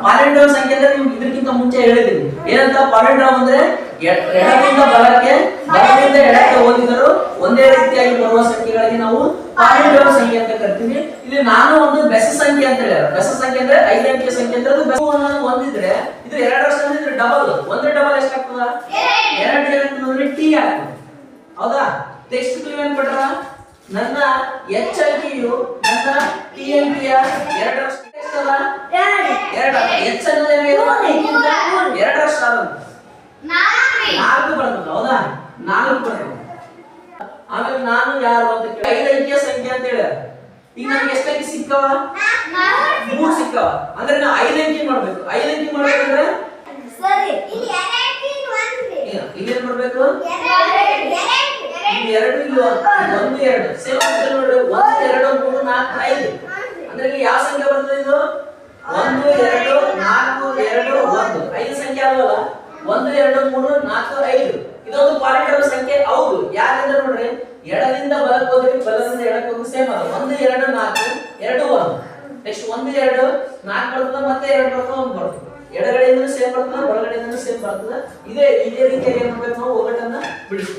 ಪಾಲಿಂಡ್ರಮ್ ಸಂಖ್ಯೆ ಅಂದ್ರೆ ನಿಮ್ಗೆ ಇದಕ್ಕಿಂತ ಮುಂಚೆ ಹೇಳಿದ್ದೀನಿ. ಏನಂತ ಪಾಲಿಂಡ್ರಮ್ ಅಂದ್ರೆ ಎಡದಿಂದ ಬಲಕ್ಕೆ, ಬಲದಿಂದ ಎಡಕ್ಕೆ ಓದಿದರು ಒಂದೇ ರೀತಿಯಾಗಿ ಬರುವ ಸಂಖ್ಯೆಗಳಿಗೆ ನಾವು ಪಾಲಿಂಡ್ರಮ್ ಸಂಖ್ಯೆ ಅಂತ ಕರಿತೀವಿ. ಇಲ್ಲಿ ನಾನು ಒಂದು ಬೆಸ ಸಂಖ್ಯೆ ಅಂತ ಹೇಳಿದ್ರೆ ಬೆಸ ಸಂಖ್ಯೆ ಅಂದ್ರೆ ಐದು ಅಂಕಿಯ ಸಂಖ್ಯೆ ಅಂದ್ರೆ ಅದು ಬೆಸ ಅನ್ನೋದು ಒಂದಿದ್ರೆ ಇದು ಎರಡರಷ್ಟು ಅಂದ್ರೆ ಡಬಲ್ ಒಂದೇ ಡಬಲ್ ಎಷ್ಟಾಗ್ತದ? ಎರಡು ಏನಾಗ್ತದೆ ಟಿ ಆಗ್ತದೆ. ಹೌದಾ? ಟೆಕ್ಸ್ಟ್ ಕ್ಲೀವ್ ಏನ್ ಕೊಟ್ರ? ನನ್ನ ಎಚ್ ಅಂಕಿಯು, ನನ್ನ ಟಿ ಅಂಕಿಯ ಎರಡರಷ್ಟು ಎಚ್ ಅನ್ನೋದು ಎರಡರ ಆದಂತ ನಾಲ್ಕು ಬರ್ತದೆ ಹೌದಾ? ನಾಲ್ಕು ಬರ್ತದೆ. ಆಮೇಲೆ ನಾನು ಯಾರು ಅಂತ ಕೇಳಿ ಐದು ಅಂಕಿಯ ಸಂಖ್ಯೆ ಅಂತ ಹೇಳ್ಯಾರ ಈಗ ನಮ್ಗೆ ಎಷ್ಟು ಅಂಕಿ ಸಿಕ್ಕವ? ಮೂರು ಸಿಕ್ಕವ. ಅಂದ್ರೆ ನಾವು ಐದು ಅಂಕಿ ಮಾಡ್ಬೇಕು. ಐದು ಅಂಕಿ ಮಾಡ್ಬೇಕಂದ್ರೆ ಏನು? ಮಾಡ್ಬೇಕು? ಇಲ್ಲಿ ಎರಡು ಇಲ್ಲಿ ಒಂದು. ಒಂದು ಎರಡು. ಸೇಮ್ ನೋಡಿ ಒಂದು ಎರಡು ಮೂರು ನಾಲ್ಕು ಐದು ಅಂದ್ರೆ ಇಲ್ಲಿ ಯಾವ ಸಂಖ್ಯೆ ಬರ್ತದೆ ಇದು ಒಂದು ಎರಡು ನಾಲ್ಕು ಎರಡು ಒಂದು ಐದು ಸಂಖ್ಯೆ ಅಲ್ವಲ್ಲ ಒಂದು, ಎರಡು, ಮೂರು, ನಾಲ್ಕು, ಐದು. ಇದೊಂದು ಪಾಲಿಟರ್ ಸಂಖ್ಯೆ, ಹೌದು. ಯಾಕಂದ್ರೆ ನೋಡ್ರಿ? ಎಡದಿಂದ ಬಲಕ್ಕೆ ಹೋದ್ರೆ ಬಲದಿಂದ ಎಡಕ್ಕೆ ಹೋದ್ರೆ ಸೇಮ್ ಅದ ಒಂದು, ಎರಡು, ನಾಲ್ಕು, ಎರಡು ಒಂದು ನೆಕ್ಸ್ಟ್ ಒಂದು, ಎರಡು, ನಾಲ್ಕು ಬರ್ತದೆ, ಮತ್ತೆ ಎರಡು ಬರ್ತದೆ, ಒಂದು ಬರ್ತದೆ. ಎಡಗಡೆಯಿಂದ ಸೇಮ್ ಬರ್ತದೆ ಬಲಗಡೆಯಿಂದ ಸೇಮ್ ಬರ್ತದೆ. ಇದೇ ಇದೇ ರೀತಿಯಾಗಿ ಏನ್ ಮಾಡ್ಬೇಕು ನಾವು ಒಗ್ಗಟ್ಟನ್ನ ಬಿಡಿಸ್ಬೇಕು.